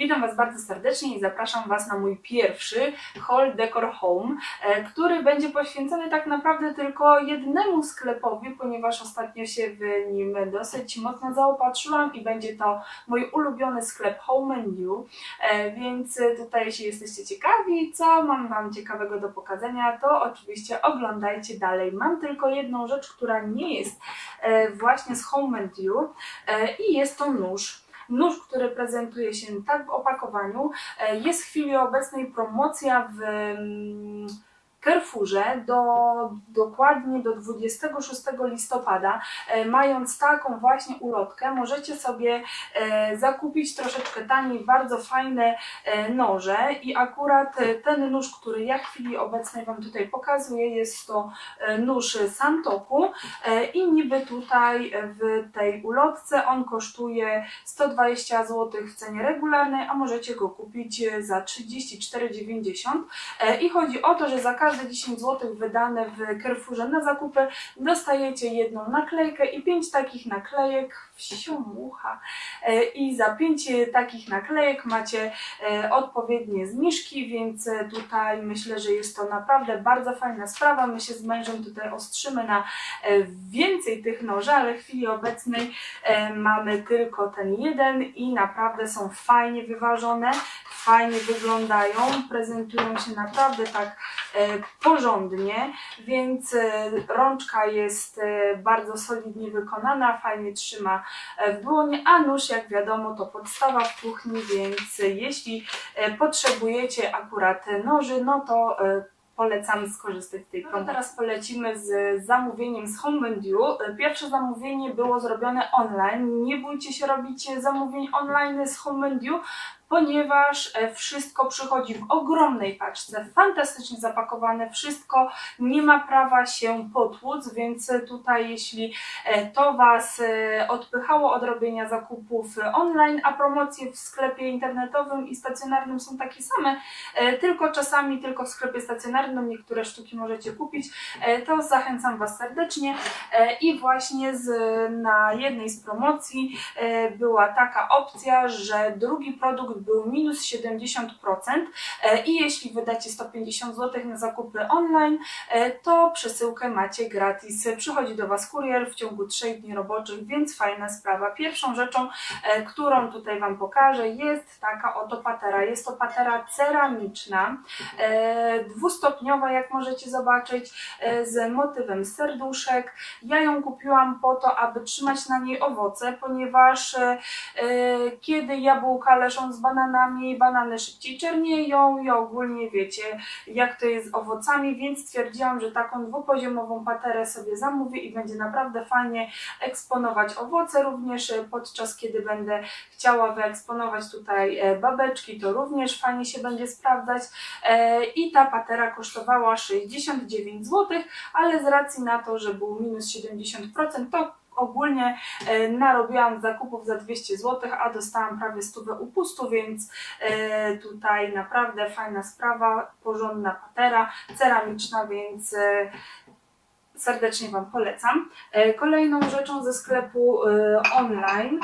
Witam Was bardzo serdecznie i zapraszam Was na mój pierwszy Haul Decor Home, e, który będzie poświęcony tak naprawdę tylko jednemu sklepowi, ponieważ ostatnio się w nim dosyć mocno zaopatrzyłam i będzie to mój ulubiony sklep Home and You. E, Więc tutaj, jeśli jesteście ciekawi, co mam Wam ciekawego do pokazania, to oczywiście oglądajcie dalej. Mam tylko jedną rzecz, która nie jest e, właśnie z Home and e, i jest to nóż. Nóż, który prezentuje się tak w opakowaniu. E, Jest w chwili obecnej promocja w mm, Carrefourze do dokładnie do 26 listopada. E, Mając taką właśnie ulotkę, możecie sobie e, zakupić troszeczkę taniej bardzo fajne e, noże i akurat ten nóż, który ja w chwili obecnej Wam tutaj pokazuję, jest to nóż Santoku i niby tutaj w tej ulotce on kosztuje 120 zł w cenie regularnej, a możecie go kupić za 34,90 E, i chodzi o to, że za każde 10 zł wydane w Carrefourze na zakupy dostajecie jedną naklejkę i 5 takich naklejek wsiumucha E, i za 5 takich naklejek macie e, odpowiednie zniżki, więc e, tutaj myślę, że jest to naprawdę bardzo fajna sprawa. My się z mężem tutaj ostrzymy na więcej tych noży, ale w chwili obecnej mamy tylko ten jeden i naprawdę są fajnie wyważone, fajnie wyglądają, prezentują się naprawdę tak porządnie, więc e, rączka jest e, bardzo solidnie wykonana, fajnie trzyma e, w dłoni, a nóż jak wiadomo to podstawa w kuchni, więc e, jeśli e, potrzebujecie akurat noży, no to e, polecam skorzystać z tej promocji. No teraz polecimy z zamówieniem z Home. Pierwsze zamówienie było zrobione online. Nie bójcie się robić zamówień online z Home ponieważ e, wszystko przychodzi w ogromnej paczce, fantastycznie zapakowane, wszystko. Nie ma prawa się potłuc, więc tutaj jeśli e, to Was e, odpychało od robienia zakupów online, a promocje w sklepie internetowym i stacjonarnym są takie same, tylko czasami tylko w sklepie stacjonarnym niektóre sztuki możecie kupić, to zachęcam Was serdecznie. I właśnie z, na jednej z promocji była taka opcja, że drugi produkt był minus 70% e, i jeśli wydacie 150 zł na zakupy online, e, to przesyłkę macie gratis. Przychodzi do Was kurier w ciągu 3 dni roboczych, więc fajna sprawa. Pierwszą rzeczą, e, którą tutaj Wam pokażę, jest taka oto patera. Jest to patera ceramiczna, dwustopniowa, jak możecie zobaczyć, z motywem serduszek. Ja ją kupiłam po to, aby trzymać na niej owoce, ponieważ kiedy jabłka leżą z bananami, banany szybciej czernieją i ogólnie wiecie, jak to jest z owocami, więc stwierdziłam, że taką dwupoziomową paterę sobie zamówię i będzie naprawdę fajnie eksponować owoce, również e, podczas kiedy będę chciała wyeksponować tutaj e, babeczki, to również fajnie się będzie sprawdzać. E, i ta patera kosztowała 69 zł, ale z racji na to, że był minus 70%, to ogólnie e, narobiłam zakupów za 200 zł, a dostałam prawie stówę upustu, więc e, tutaj naprawdę fajna sprawa, porządna patera, ceramiczna, więc e, serdecznie Wam polecam. Kolejną rzeczą ze sklepu online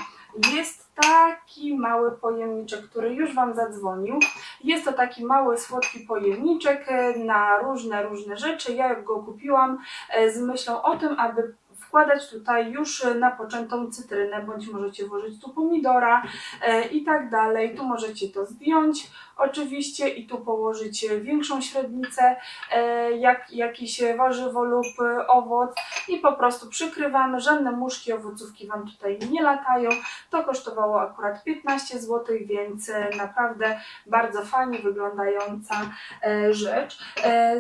jest taki mały pojemniczek, który już Wam zadzwonił. Jest to taki mały, słodki pojemniczek na różne, różne rzeczy. Ja go kupiłam z myślą o tym, aby wkładać tutaj już e, napoczętą cytrynę, bądź możecie włożyć tu pomidora e, i tak dalej. Tu możecie to zdjąć oczywiście i tu położyć e, większą średnicę, jak, jakiś warzywo lub owoc i po prostu przykrywamy. Żadne muszki, owocówki Wam tutaj nie latają. To kosztowało akurat 15 zł, więc naprawdę bardzo fajnie wyglądająca rzecz.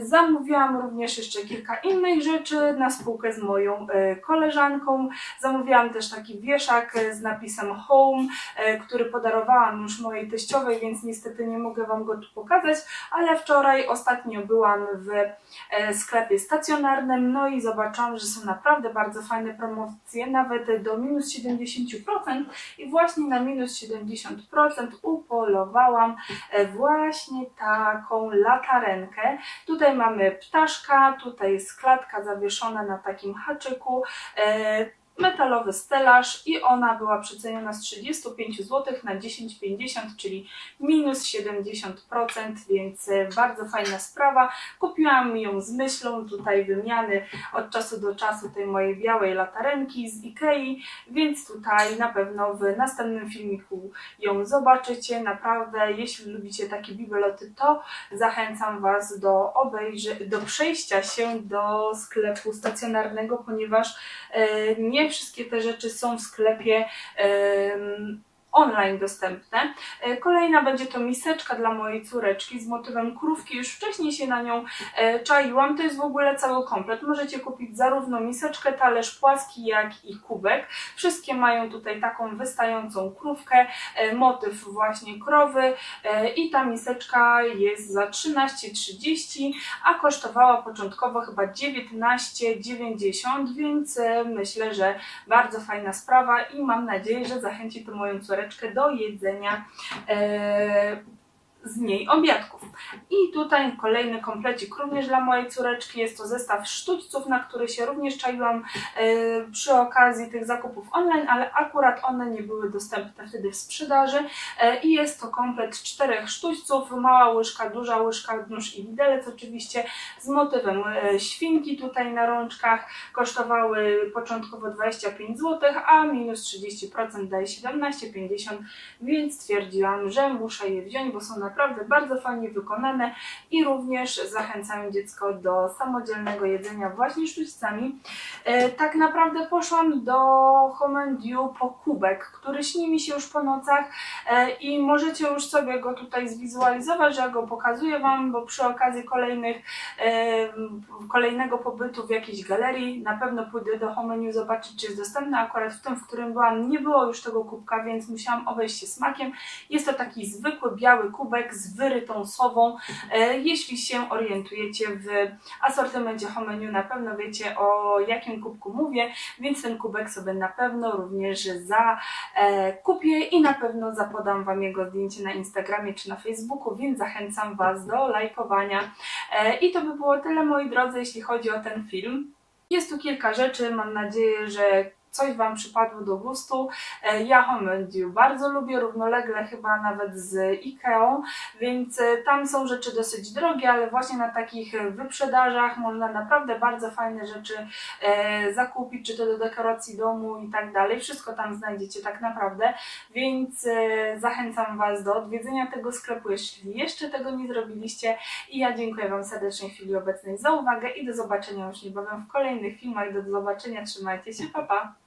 Zamówiłam również jeszcze kilka innych rzeczy na spółkę z moją koleżanką. Zamówiłam też taki wieszak e, z napisem Home, e, który podarowałam już mojej teściowej, więc niestety nie mogę Wam go tu pokazać, ale wczoraj ostatnio byłam w e, sklepie stacjonarnym, no i zobaczyłam, że są naprawdę bardzo fajne promocje, nawet do minus 70% i właśnie na minus 70% upolowałam właśnie taką latarenkę. Tutaj mamy ptaszka, tutaj jest klatka zawieszona na takim haczyku. E, metalowy stelaż i ona była przeceniona z 35 zł na 10,50, czyli minus 70%, więc e, bardzo fajna sprawa. Kupiłam ją z myślą tutaj wymiany od czasu do czasu tej mojej białej latarenki z Ikei, więc tutaj na pewno w następnym filmiku ją zobaczycie. Naprawdę, jeśli lubicie takie bibeloty, to zachęcam Was do obejrzy- do przejścia się do sklepu stacjonarnego, ponieważ e, nie wszystkie te rzeczy są w sklepie online dostępne. E, Kolejna będzie to miseczka dla mojej córeczki z motywem krówki. Już wcześniej się na nią e, czaiłam. To jest w ogóle cały komplet. Możecie kupić zarówno miseczkę, talerz płaski, jak i kubek. Wszystkie mają tutaj taką wystającą krówkę, e, motyw właśnie krowy i ta miseczka jest za 13,30, a kosztowała początkowo chyba 19,90, więc myślę, że bardzo fajna sprawa i mam nadzieję, że zachęci to moją córeczkę do jedzenia. E, z niej obiadków. I tutaj kolejny komplecik również dla mojej córeczki. Jest to zestaw sztućców, na który się również czaiłam e, przy okazji tych zakupów online, ale akurat one nie były dostępne wtedy w sprzedaży. E, I jest to komplet czterech sztućców, mała łyżka, duża łyżka, nóż i widelec oczywiście z motywem e, świnki tutaj na rączkach. Kosztowały początkowo 25 zł, a minus 30% daje 17,50, więc stwierdziłam, że muszę je wziąć, bo są naprawdę bardzo fajnie wykonane i również zachęcają dziecko do samodzielnego jedzenia właśnie sztućcami. E, Tak naprawdę poszłam do Home Dew po kubek, który śni mi się już po nocach e, i możecie już sobie go tutaj zwizualizować, że ja go pokazuję Wam, bo przy okazji kolejnych, e, kolejnego pobytu w jakiejś galerii na pewno pójdę do Home Dew zobaczyć, czy jest dostępny. Akurat w tym, w którym byłam, nie było już tego kubka, więc musiałam obejść się smakiem. Jest to taki zwykły biały kubek z wyrytą sową. E, Jeśli się orientujecie w asortymencie Home and Dew, na pewno wiecie o jakim kubku mówię, więc ten kubek sobie na pewno również za e, i na pewno zapodam Wam jego zdjęcie na Instagramie czy na Facebooku, więc zachęcam Was do lajkowania. E, I to by było tyle moi drodzy, jeśli chodzi o ten film. Jest tu kilka rzeczy, mam nadzieję, że coś Wam przypadło do gustu. E, Ja Home and Dew bardzo lubię, równolegle chyba nawet z Ikeą, więc e, tam są rzeczy dosyć drogie, ale właśnie na takich wyprzedażach można naprawdę bardzo fajne rzeczy e, zakupić, czy to do dekoracji domu i tak dalej. Wszystko tam znajdziecie tak naprawdę, więc zachęcam Was do odwiedzenia tego sklepu, jeśli jeszcze tego nie zrobiliście. I ja dziękuję Wam serdecznie w chwili obecnej za uwagę i do zobaczenia już niebawem w kolejnych filmach. Do zobaczenia, trzymajcie się, pa pa!